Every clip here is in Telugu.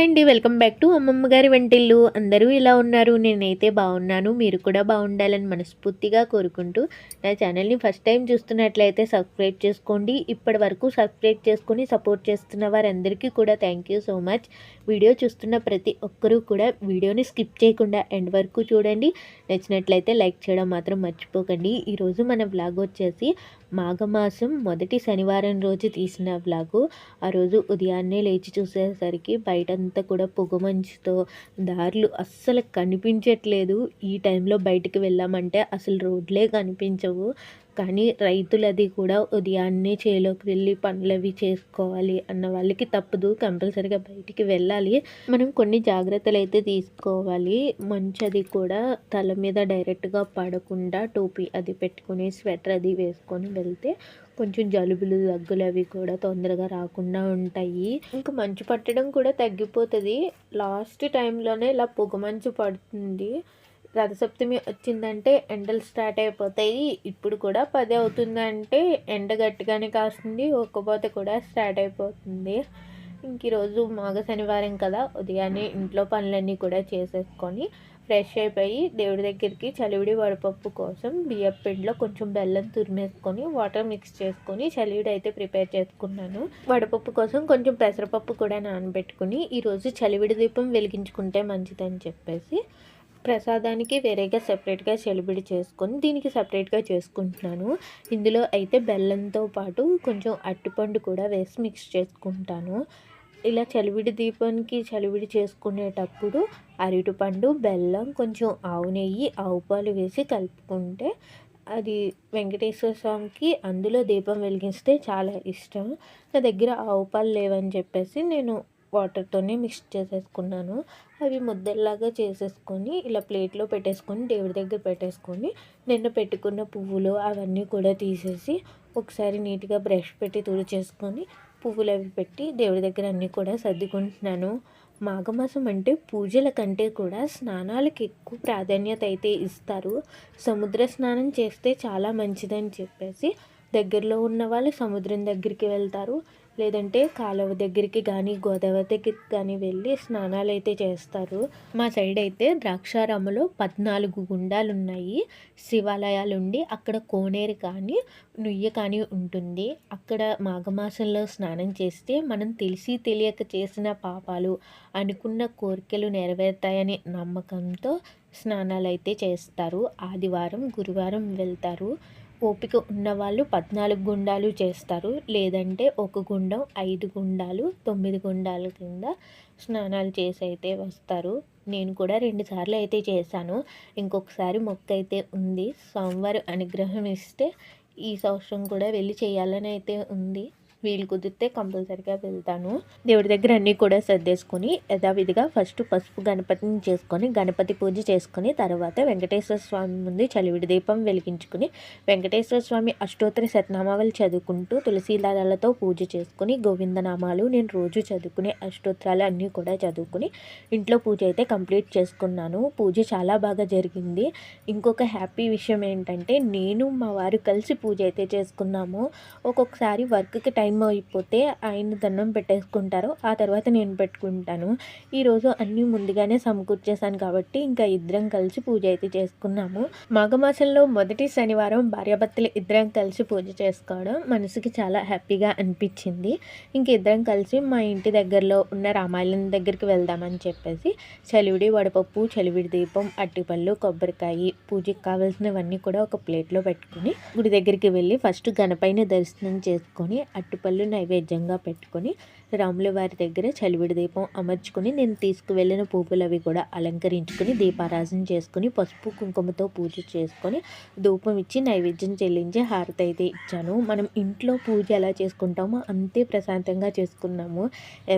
అండి వెల్కమ్ బ్యాక్ టు అమ్మమ్మ గారి వంటిల్లు. అందరూ ఇలా ఉన్నారు? నేనైతే బాగున్నాను. మీరు కూడా బాగుండాలని మనస్ఫూర్తిగా కోరుకుంటూ నా ఛానల్ని ఫస్ట్ టైం చూస్తున్నట్లయితే సబ్స్క్రైబ్ చేసుకోండి. ఇప్పటి వరకు సబ్స్క్రైబ్ చేసుకొని సపోర్ట్ చేస్తున్న వారందరికీ కూడా thank you so much video చూస్తున్న ప్రతి ఒక్కరూ కూడా వీడియోని స్కిప్ చేయకుండా ఎండ్ వరకు చూడండి. నచ్చినట్లయితే లైక్ చేయడం మాత్రం మర్చిపోకండి. ఈరోజు మన వ్లాగ్ వచ్చేసి మాఘమాసం మొదటి శనివారం రోజు తీసిన వ్లాగు ఆ రోజు ఉదయాన్నే లేచి చూసేసరికి బయట అంతా కూడా పొగమంచుతో దారులు అస్సలు కనిపించట్లేదు. ఈ టైంలో బయటికి వెళ్ళామంటే అసలు రోడ్లే కనిపించవు. కానీ రైతులది కూడా ఉదయాన్నే చేలోకి వెళ్ళి పనులవి చేసుకోవాలి అన్న వాళ్ళకి తప్పదు. కంపల్సరీగా బయటికి వెళ్ళాలి. మనం కొన్ని జాగ్రత్తలు అయితే తీసుకోవాలి. మంచు అది కూడా తల మీద డైరెక్ట్గా పడకుండా టోపీ అది పెట్టుకుని స్వెటర్ అది వేసుకొని వెళ్తే కొంచెం జలుబులు దగ్గులు అవి కూడా తొందరగా రాకుండా ఉంటాయి. ఇంకా మంచు పట్టడం కూడా తగ్గిపోతుంది. లాస్ట్ టైంలోనే ఇలా పొగ మంచు పడుతుంది. రథసప్తమి వచ్చిందంటే ఎండలు స్టార్ట్ అయిపోతాయి. ఇప్పుడు కూడా పది అవుతుందంటే ఎండ గట్టిగానే కాస్తుంది. ఒక్కపోతే కూడా స్టార్ట్ అయిపోతుంది. ఇంక ఈరోజు మాఘ శనివారం కదా. ఉదయాన్నే ఇంట్లో పనులన్నీ కూడా చేసేసుకొని ఫ్రెష్ అయిపోయి దేవుడి దగ్గరికి చలివిడి వడపప్పు కోసం బియ్యం పిండిలో కొంచెం బెల్లం తురిమేసుకొని వాటర్ మిక్స్ చేసుకొని చలివిడి అయితే ప్రిపేర్ చేసుకున్నాను. వడపప్పు కోసం కొంచెం పెసరపప్పు కూడా నానబెట్టుకుని ఈరోజు చలివిడి దీపం వెలిగించుకుంటే మంచిదని చెప్పేసి ప్రసాదానికి వేరేగా సపరేట్గా చెలిబిడి చేసుకొని దీనికి సపరేట్గా చేసుకుంటున్నాను. ఇందులో అయితే బెల్లంతో పాటు కొంచెం అట్టిపండు కూడా వేసి మిక్స్ చేసుకుంటాను. ఇలా చలివిడి దీపానికి చలివిడి చేసుకునేటప్పుడు అరటిపండు బెల్లం కొంచెం ఆవు నెయ్యి ఆవు పాలు వేసి కలుపుకుంటే అది వెంకటేశ్వర స్వామికి అందులో దీపం వెలిగిస్తే చాలా ఇష్టం. నా దగ్గర ఆవు పాలు లేవని చెప్పేసి నేను వాటర్తోనే మిక్స్ చేసేసుకున్నాను. అవి ముద్దల్లాగా చేసేసుకొని ఇలా ప్లేట్లో పెట్టేసుకొని దేవుడి దగ్గర పెట్టేసుకొని నిన్న పెట్టుకున్న పువ్వులు అవన్నీ కూడా తీసేసి ఒకసారి నీట్గా బ్రష్ పెట్టి తుడిచేసుకొని పువ్వులు అవి పెట్టి దేవుడి దగ్గర అన్నీ కూడా సర్దుకుంటున్నాను. మాఘమాసం అంటే పూజల కంటే కూడా స్నానాలకు ఎక్కువ ప్రాధాన్యత అయితే ఇస్తారు. సముద్ర స్నానం చేస్తే చాలా మంచిదని చెప్పేసి దగ్గరలో ఉన్న వాళ్ళు సముద్రం దగ్గరికి వెళ్తారు. లేదంటే కాలువ దగ్గరికి కానీ గోదావరి దగ్గరికి కానీ వెళ్ళి స్నానాలు అయితే చేస్తారు. మా సైడ్ అయితే ద్రాక్షారాములో పద్నాలుగు గుండాలు ఉన్నాయి శివాలయాలు ఉండి అక్కడ కోనేరు కానీ నుయ్య కానీ ఉంటుంది. అక్కడ మాఘమాసంలో స్నానం చేస్తే మనం తెలిసి తెలియక చేసిన పాపాలు అనుకున్న కోరికలు నెరవేరుతాయనే నమ్మకంతో స్నానాలు అయితే చేస్తారు. ఆదివారం గురువారం వెళ్తారు. ఓపిక ఉన్నవాళ్ళు పద్నాలుగు గుండాలు చేస్తారు. లేదంటే ఒక గుండం ఐదు గుండాలు తొమ్మిది గుండాల కింద స్నానాలు చేసి అయితే వస్తారు. నేను కూడా రెండు సార్లు అయితే చేశాను. ఇంకొకసారి మొక్క అయితే ఉంది. సోమవారం అనుగ్రహం ఇస్తే ఈ సంవత్సరం కూడా వెళ్ళి చేయాలని అయితే ఉంది. వీలు కుదిరితే కంపల్సరిగా వెళ్తాను. దేవుడి దగ్గర అన్నీ కూడా సర్దేసుకొని యథావిధిగా ఫస్ట్ పసుపు గణపతిని చేసుకొని గణపతి పూజ చేసుకొని తర్వాత వెంకటేశ్వర స్వామి ముందు చలివిడి దీపం వెలిగించుకుని వెంకటేశ్వర స్వామి అష్టోత్తర శతనామాలు చదువుకుంటూ తులసీలాలతో పూజ చేసుకుని గోవిందనామాలు నేను రోజు చదువుకునే అష్టోత్తరాలు అన్నీ కూడా చదువుకుని ఇంట్లో పూజ అయితే కంప్లీట్ చేసుకున్నాను. పూజ చాలా బాగా జరిగింది. ఇంకొక హ్యాపీ విషయం ఏంటంటే నేను మా వారు కలిసి పూజ అయితే చేసుకున్నాము. ఒక్కొక్కసారి వర్క్కి టైం అయిపోతే ఆయన దండం పెట్టేసుకుంటారు. ఆ తర్వాత నేను పెట్టుకుంటాను. ఈరోజు అన్నీ ముందుగానే సమకూర్చేశాను కాబట్టి ఇంకా ఇద్దరం కలిసి పూజ అయితే చేసుకున్నాము. మాఘమాసంలో మొదటి శనివారం భార్యాభర్తలు ఇద్దరం కలిసి పూజ చేసుకోవడం మనసుకి చాలా హ్యాపీగా అనిపించింది. ఇంక ఇద్దరం కలిసి మా ఇంటి దగ్గరలో ఉన్న రామాయణం దగ్గరికి వెళ్దామని చెప్పేసి చలివిడి వడపప్పు చలివిడి దీపం అట్టిపళ్ళు కొబ్బరికాయ పూజకి కావాల్సినవన్నీ కూడా ఒక ప్లేట్లో పెట్టుకుని గుడి దగ్గరికి వెళ్ళి ఫస్ట్ గణపైన దర్శనం చేసుకొని అరటిపళ్ళు నైవేద్యంగా పెట్టుకొని రాముల వారి దగ్గర చలివిడి దీపం అమర్చుకొని నేను తీసుకువెళ్ళిన పువ్వులు అవి కూడా అలంకరించుకొని దీపారాజన చేసుకుని పసుపు కుంకుమతో పూజ చేసుకొని ధూపం ఇచ్చి నైవేద్యం చెల్లించి హారతి అయితే ఇచ్చాను. మనం ఇంట్లో పూజ ఎలా చేసుకుంటామో అంతే ప్రశాంతంగా చేసుకున్నాము.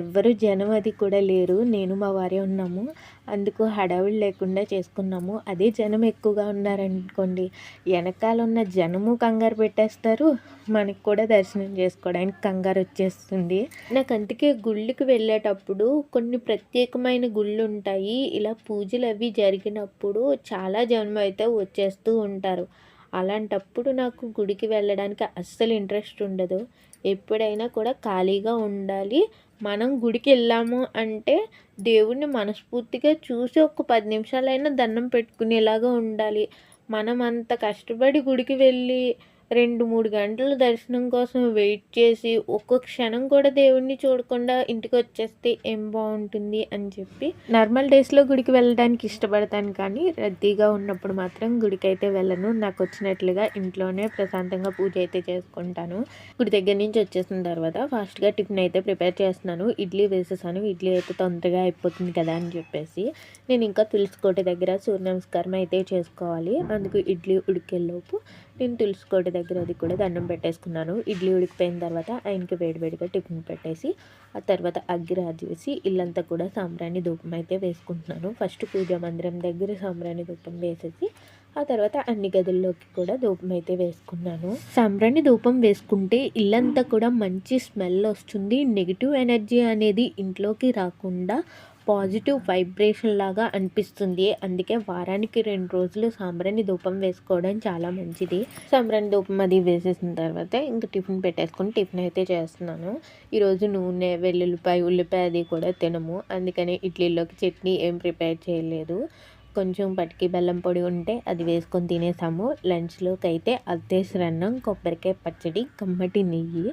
ఎవ్వరు జనం అది కూడా లేరు. నేను మా వారే ఉన్నాము. అందుకు హడావిడి లేకుండా చేసుకున్నాము. అదే జనం ఎక్కువగా ఉన్నారనుకోండి వెనకాల ఉన్న జనము కంగారు పెట్టేస్తారు. మనకి కూడా దర్శనం చేసుకోవడానికి కంగారు వచ్చేస్తుంది. నాకు అందుకే గుళ్ళకి వెళ్ళేటప్పుడు కొన్ని ప్రత్యేకమైన గుళ్ళు ఉంటాయి. ఇలా పూజలు అవి జరిగినప్పుడు చాలా జనం అయితే వచ్చేస్తూ ఉంటారు. అలాంటప్పుడు నాకు గుడికి వెళ్ళడానికి అస్సలు ఇంట్రెస్ట్ ఉండదు. ఎప్పుడైనా కూడా ఖాళీగా ఉండాలి. మనం గుడికి వెళ్ళాము అంటే దేవుణ్ణి మనస్ఫూర్తిగా చూసి ఒక పది నిమిషాలైనా దండం పెట్టుకునేలాగా ఉండాలి. మనం అంత కష్టపడి గుడికి వెళ్ళి రెండు మూడు గంటలు దర్శనం కోసం వెయిట్ చేసి ఒక్క క్షణం కూడా దేవుణ్ణి చూడకుండా ఇంటికి వచ్చేస్తే ఏం బాగుంటుంది అని చెప్పి నార్మల్ డేస్లో గుడికి వెళ్ళడానికి ఇష్టపడతాను కానీ రద్దీగా ఉన్నప్పుడు మాత్రం గుడికి అయితే వెళ్ళను. నాకు వచ్చినట్లుగా ఇంట్లోనే ప్రశాంతంగా పూజ అయితే చేసుకుంటాను. గుడి దగ్గర నుంచి వచ్చేసిన తర్వాత ఫాస్ట్గా టిఫిన్ అయితే ప్రిపేర్ చేస్తున్నాను. ఇడ్లీ వేసేసాను. ఇడ్లీ అయితే తొందరగా అయిపోతుంది కదా అని చెప్పేసి నేను ఇంకా తులసికోట దగ్గర సూర్య నమస్కారం అయితే చేసుకోవాలి. అందుకు ఇడ్లీ ఉడికేలోపు నేను తులసికోట దగ్గర అది కూడా దండం పెట్టేసుకున్నాను. ఇడ్లీ ఉడికిపోయిన తర్వాత ఆయనకి వేడివేడిగా టిఫిన్ పెట్టేసి ఆ తర్వాత అగ్గిరాజు వేసి ఇల్లంతా కూడా సాంబ్రాణి ధూపం అయితే వేసుకుంటున్నాను. ఫస్ట్ పూజా మందిరం దగ్గర సాంబ్రాణి ధూపం వేసేసి ఆ తర్వాత అన్ని గదుల్లోకి కూడా ధూపం అయితే వేసుకున్నాను. సాంబ్రాణి ధూపం వేసుకుంటే ఇల్లంతా కూడా మంచి స్మెల్ వస్తుంది. నెగిటివ్ ఎనర్జీ అనేది ఇంట్లోకి రాకుండా పాజిటివ్ వైబ్రేషన్ లాగా అనిపిస్తుంది. అందుకే వారానికి రెండు రోజులు సాంబ్రాణి ధూపం వేసుకోవడం చాలా మంచిది. సాంబ్రాణి ధూపం అది వేసేసిన తర్వాత ఇంకా టిఫిన్ పెట్టేసుకొని టిఫిన్ అయితే చేస్తున్నాను. ఈరోజు నూనె వెల్లుల్లిపాయ ఉల్లిపాయ అది కూడా తినము. అందుకని ఇడ్లీలోకి చట్నీ ఏం ప్రిపేర్ చేయలేదు. కొంచెం పటికి బెల్లం పొడి ఉంటే అది వేసుకొని తినేసాము. లంచ్లోకి అయితే అత్తేసరన్నం కొబ్బరికాయ పచ్చడి కమ్మటి నెయ్యి.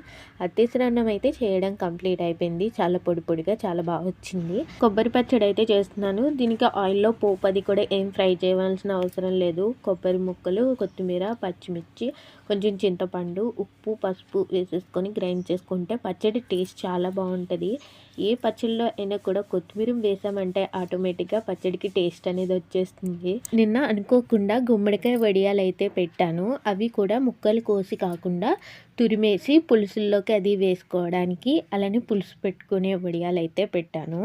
అత్తేసరన్నం అయితే చేయడం కంప్లీట్ అయిపోయింది. చాలా పొడి పొడిగా చాలా బాగా వచ్చింది. కొబ్బరి పచ్చడి అయితే చేస్తున్నాను. దీనికి ఆయిల్లో పోపు అది కూడా ఏం ఫ్రై చేయవలసిన అవసరం లేదు. కొబ్బరి ముక్కలు కొత్తిమీర పచ్చిమిర్చి కొంచెం చింతపండు ఉప్పు పసుపు వేసేసుకొని గ్రైండ్ చేసుకుంటే పచ్చడి టేస్ట్ చాలా బాగుంటుంది. ఏ పచ్చడిలో అయినా కూడా కొత్తిమీర వేసామంటే ఆటోమేటిక్గా పచ్చడికి టేస్ట్ అనేది వచ్చేస్తుంది. నిన్న అనుకోకుండా గుమ్మడికాయ వడియాలు అయితే పెట్టాను. అవి కూడా ముక్కలు కోసి కాకుండా తురిమేసి పులుసుల్లోకి అది వేసుకోవడానికి అలానే పులుసు పెట్టుకునే వడియాలు అయితే పెట్టాను.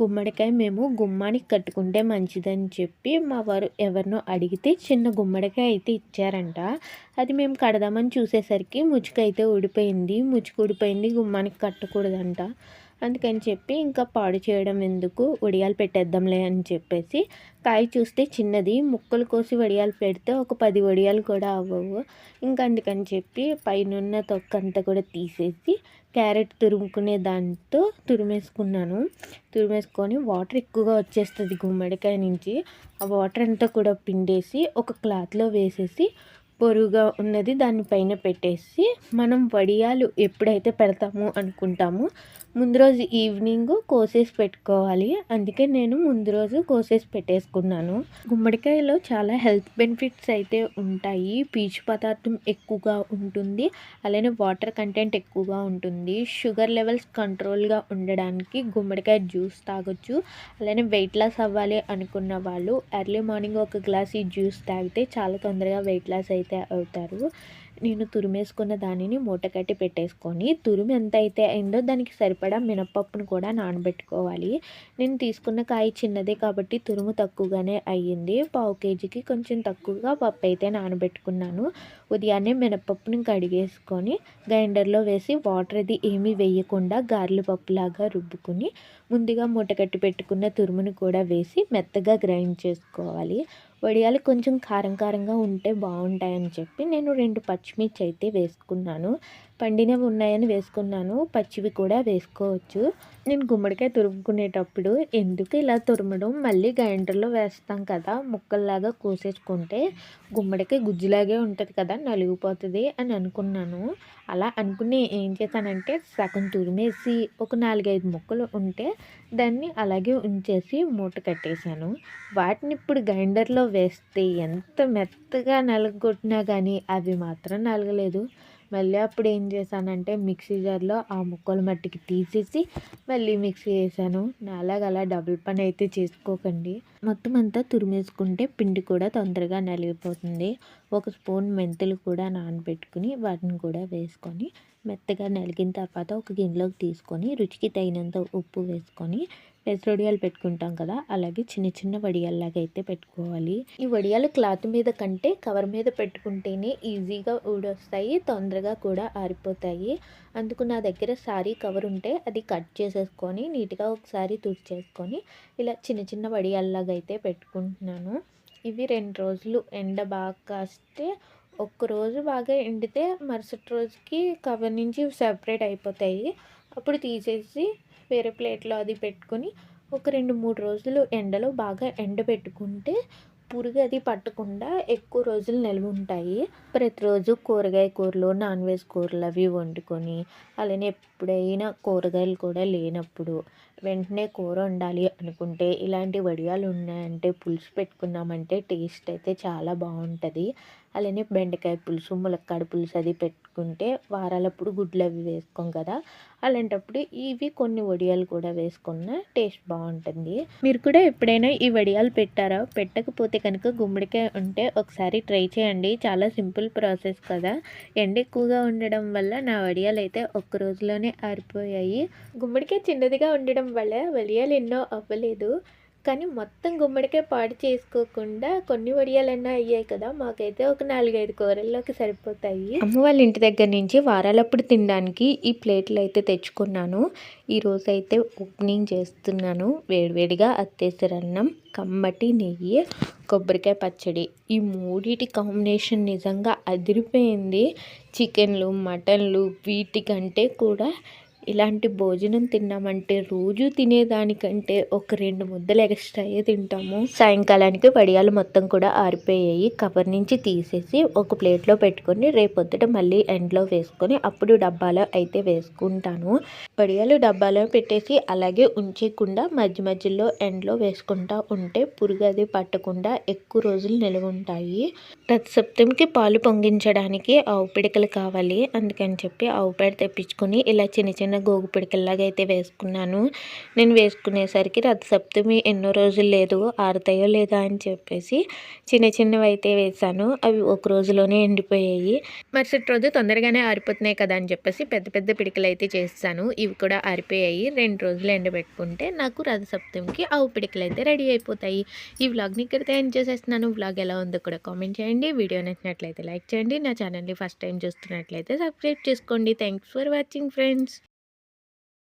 గుమ్మడికాయ మేము గుమ్మానికి కట్టుకుంటే మంచిదని చెప్పి మా వారు ఎవరినో అడిగితే చిన్న గుమ్మడికాయ అయితే ఇచ్చారంట. అది మేము కడదామని చూసేసరికి ముచ్చుకైతే ఊడిపోయింది. ముచ్చుకు ఊడిపోయింది గుమ్మానికి కట్టకూడదంట. అందుకని చెప్పి ఇంకా పాడు చేయడం ఎందుకు? వడియాలు పెట్టేద్దాంలే అని చెప్పేసి కాయ చూస్తే చిన్నది. ముక్కలు కోసి వడియాలు పెడితే ఒక పది వడియాలు కూడా అవ్వవు. ఇంకా అందుకని చెప్పి పైన తొక్క అంతా కూడా తీసేసి క్యారెట్ తురుముకునే దాంతో తురిమేసుకున్నాను. తురిమేసుకొని వాటర్ ఎక్కువగా వచ్చేస్తుంది గుమ్మడికాయ నుంచి. ఆ వాటర్ అంతా కూడా పిండేసి ఒక క్లాత్లో వేసేసి పొరుగుగా ఉన్నది దానిపైన పెట్టేసి మనం వడియాలు ఎప్పుడైతే పెడతామో అనుకుంటామో ముందు రోజు ఈవినింగ్ కోసేసి పెట్టుకోవాలి. అందుకే నేను ముందు రోజు కోసేసి పెట్టేసుకున్నాను. గుమ్మడికాయలో చాలా హెల్త్ బెనిఫిట్స్ అయితే ఉంటాయి. పీచు పదార్థం ఎక్కువగా ఉంటుంది. అలానే వాటర్ కంటెంట్ ఎక్కువగా ఉంటుంది. షుగర్ లెవెల్స్ కంట్రోల్గా ఉండడానికి గుమ్మడికాయ జ్యూస్ తాగొచ్చు. అలానే వెయిట్ లాస్ అవ్వాలి అనుకున్న వాళ్ళు ఎర్లీ మార్నింగ్ ఒక గ్లాస్ ఈ జ్యూస్ తాగితే చాలా తొందరగా వెయిట్ లాస్ అయితే అవుతారు. నేను తురిమేసుకున్న దానిని మూట కట్టి పెట్టేసుకొని తురుము ఎంత అయితే అయిందో దానికి సరిపడా మినపప్పును కూడా నానబెట్టుకోవాలి. నేను తీసుకున్న కాయ చిన్నదే కాబట్టి తురుము తక్కువగానే అయ్యింది. పావు కేజీకి కొంచెం తక్కువగా పప్పు అయితే నానబెట్టుకున్నాను. ఉదయాన్నే మినపప్పుని కడిగేసుకొని గ్రైండర్లో వేసి వాటర్ అది ఏమీ వేయకుండా గారెల పప్పులాగా రుబ్బుకుని ముందుగా మూట కట్టి పెట్టుకున్న తురుమును కూడా వేసి మెత్తగా గ్రైండ్ చేసుకోవాలి. వడియాలు కొంచెం కారం కారంగా ఉంటే బాగుంటాయని చెప్పి నేను రెండు పచ్చిమిర్చి అయితే వేసుకున్నాను. పండినవి ఉన్నాయని వేసుకున్నాను. పచ్చివి కూడా వేసుకోవచ్చు. నేను గుమ్మడికాయ తురుముకునేటప్పుడు ఎందుకు ఇలా తురమడం? మళ్ళీ గ్రైండర్లో వేస్తాం కదా ముక్కల్లాగా కోసేసుకుంటే గుమ్మడికాయ గుజ్జులాగే ఉంటుంది కదా నలిగిపోతుంది అని అనుకున్నాను. అలా అనుకుని ఏం చేశానంటే సగం తురిమేసి ఒక నాలుగైదు ముక్కలు ఉంటే దాన్ని అలాగే ఉంచేసి మూట కట్టేశాను. వాటిని ఇప్పుడు గ్రైండర్లో వేస్తే ఎంత మెత్తగా నలగొట్టినా కానీ అవి మాత్రం నలగలేదు. మళ్ళీ అప్పుడు ఏం చేశానంటే మిక్సీ జార్లో ఆ ముక్కలు మట్టికి తీసేసి మళ్ళీ మిక్సీ వేసాను. నాలాగా అలా డబుల్ పని అయితే చేసుకోకండి. మొత్తం అంతా తురిమేసుకుంటే పిండి కూడా తొందరగా నలిగిపోతుంది. ఒక స్పూన్ మెంతులు కూడా నానబెట్టుకుని వాటిని కూడా వేసుకొని మెత్తగా నలిగిన తర్వాత ఒక గిన్నెలోకి తీసుకొని రుచికి తగినంత ఉప్పు వేసుకొని పెసరొడియాలు పెట్టుకుంటాం కదా అలాగే చిన్న చిన్న వడియాల్లాగా అయితే పెట్టుకోవాలి. ఈ వడియాలు క్లాత్ మీద కంటే కవర్ మీద పెట్టుకుంటేనే ఈజీగా ఊడొస్తాయి తొందరగా కూడా ఆరిపోతాయి. అందుకు నా దగ్గర సారీ కవర్ ఉంటే అది కట్ చేసేసుకొని నీట్గా ఒకసారి తుడిచేసుకొని ఇలా చిన్న చిన్న వడియాల్లాగా అయితే పెట్టుకుంటున్నాను. ఇవి రెండు రోజులు ఎండ బాగా కాస్తే ఒక్కరోజు బాగా ఎండితే మరుసటి రోజుకి కవర్ నుంచి సెపరేట్ అయిపోతాయి. అప్పుడు తీసేసి వేరే ప్లేట్లో అది పెట్టుకొని ఒక రెండు మూడు రోజులు ఎండలో బాగా ఎండబెట్టుకుంటే పురుగు అది పట్టకుండా ఎక్కువ రోజులు నిల్వ ఉంటాయి. ప్రతిరోజు కూరగాయ కూరలు నాన్ వెజ్ కూరలు అవి వండుకొని అలానే ఎప్పుడైనా కూరగాయలు కూడా లేనప్పుడు వెంటనే కూర వండాలి అనుకుంటే ఇలాంటి వడియాలు ఉన్నాయంటే పులుసు పెట్టుకున్నామంటే టేస్ట్ అయితే చాలా బాగుంటుంది. అలానే బెండకాయ పులుసు ములక్కాడ పులుసు అది పెట్టుకుంటే వారాలప్పుడు గుడ్లు అవి వేసుకోం కదా. అలాంటప్పుడు ఇవి కొన్ని వడియాలు కూడా వేసుకున్న టేస్ట్ బాగుంటుంది. మీరు కూడా ఎప్పుడైనా ఈ వడియాలు పెట్టారా? పెట్టకపోతే కనుక గుమ్మడికాయ ఉంటే ఒకసారి ట్రై చేయండి. చాలా సింపుల్ ప్రాసెస్ కదా. ఎండ ఎక్కువగా ఉండడం వల్ల నా వడియాలు అయితే ఒక్క రోజులోనే ఆరిపోయాయి. గుమ్మడికాయ చిన్నదిగా ఉండడం వల్ల వడియాలు ఎన్నో అవ్వలేదు. కానీ మొత్తం గుమ్మడికాయ పాడు చేసుకోకుండా కొన్ని వడియాలన్నా అయ్యాయి కదా మాకైతే ఒక నాలుగైదు కూరల్లోకి సరిపోతాయి. అమ్మ వాళ్ళ ఇంటి దగ్గర నుంచి వారాలప్పుడు తినడానికి ఈ ప్లేట్లు అయితే తెచ్చుకున్నాను. ఈరోజు అయితే ఓపెనింగ్ చేస్తున్నాను. వేడివేడిగా అత్తేసరన్నం కమ్మటి నెయ్యి కొబ్బరికాయ పచ్చడి. ఈ మూడిటి కాంబినేషన్ నిజంగా అదిరిపోయింది. చికెన్లు మటన్లు వీటికంటే కూడా ఇలాంటి భోజనం తిన్నామంటే రోజు తినేదానికంటే ఒక రెండు ముద్దలు ఎక్స్ట్రాయే తింటాము. సాయంకాలానికి వడియాలు మొత్తం కూడా ఆరిపోయాయి. కవర్ నుంచి తీసేసి ఒక ప్లేట్లో పెట్టుకొని రేపొద్దుట మళ్ళీ ఎండ్లో వేసుకొని అప్పుడు డబ్బాలో అయితే వేసుకుంటాను. వడియాలు డబ్బాలో పెట్టేసి అలాగే ఉంచకుండా మధ్య మధ్యలో ఎండ్లో వేసుకుంటా ఉంటే పురుగు అది పట్టకుండా ఎక్కువ రోజులు నిల్వ ఉంటాయి ప్రతి సప్తంకి పాలు పొంగించడానికి ఆవు పిడకలు కావాలి. అందుకని చెప్పి ఆవు పేడ తెప్పించుకొని ఇలా చిన్న చిన్న చిన్న గోగు పిడికల్లాగా అయితే వేసుకున్నాను. నేను వేసుకునేసరికి రథ సప్తమి ఎన్నో రోజులు లేదు ఆరుతాయో లేదా అని చెప్పేసి చిన్న చిన్నవి అయితే వేసాను అవి ఒక రోజులోనే ఎండిపోయాయి. మరుసటి రోజు తొందరగానే ఆరిపోతున్నాయి కదా అని చెప్పేసి పెద్ద పెద్ద పిడికలు అయితే చేస్తాను ఇవి కూడా ఆరిపోయాయి. రెండు రోజులు ఎండబెట్టుకుంటే నాకు రథ సప్తమికి ఆవు పిడికలు అయితే రెడీ అయిపోతాయి. ఈ వ్లాగ్ని ఇక్కడితే ఎండ్ చేసేస్తున్నాను. వ్లాగ్ ఎలా ఉందో కూడా కామెంట్ చేయండి. వీడియో నచ్చినట్లయితే లైక్ చేయండి. నా ఛానల్ని ఫస్ట్ టైం చూస్తున్నట్లయితే సబ్స్క్రైబ్ చేసుకోండి. Thanks for watching friends.